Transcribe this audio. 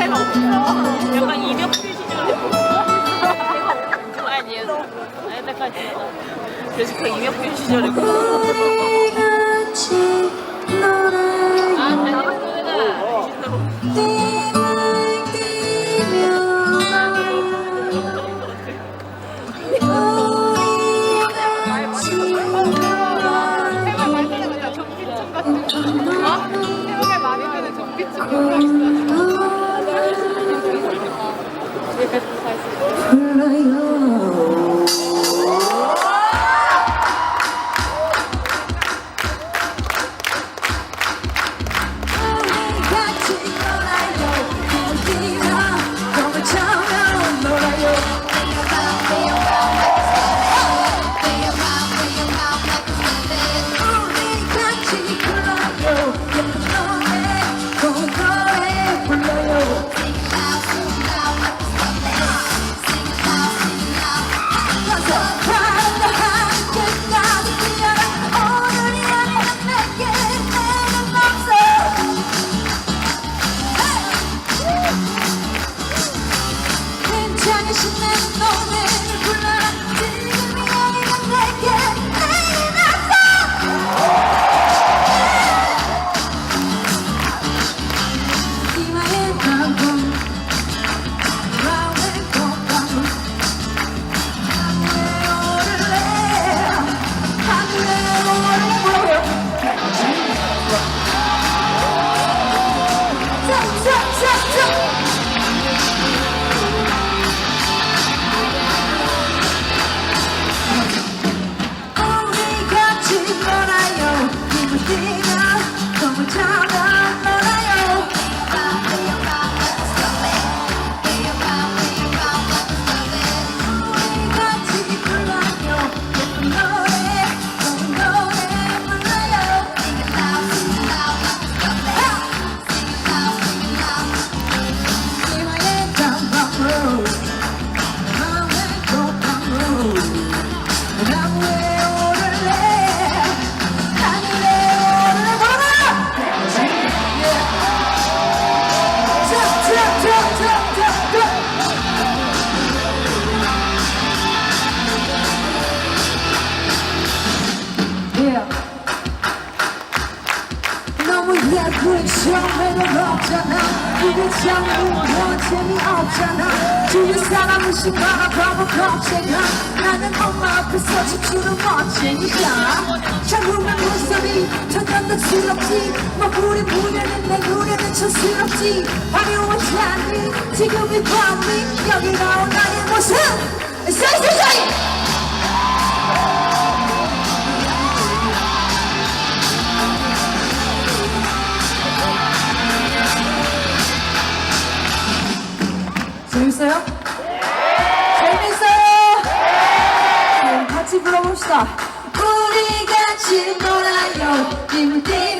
노래가 없어. 약간 이명필 시절에. 아니에요. 아니, 그래서 그 이명필 시절에. 아, 다니는 많이 되는 좀비집 이런 거 있어 Deixa you tempo 처음에는 없잖아. 이게 참 무거운 재미없잖아. 주위 사람 무심하나 바보 겁쟁아 나는 엄마 앞에서 춤추는 멋쟁이야. 참으면 목소리 천년도 지럽지. 먹구리 무게는 내 노래는 촌스럽지. 화려하지 않니 지금이 밤이 여기 나온 나의 모습. 세이세이 재밌어요? 재밌어요? 네, 같이 불러봅시다. 우리 같이 놀아요. 여러분.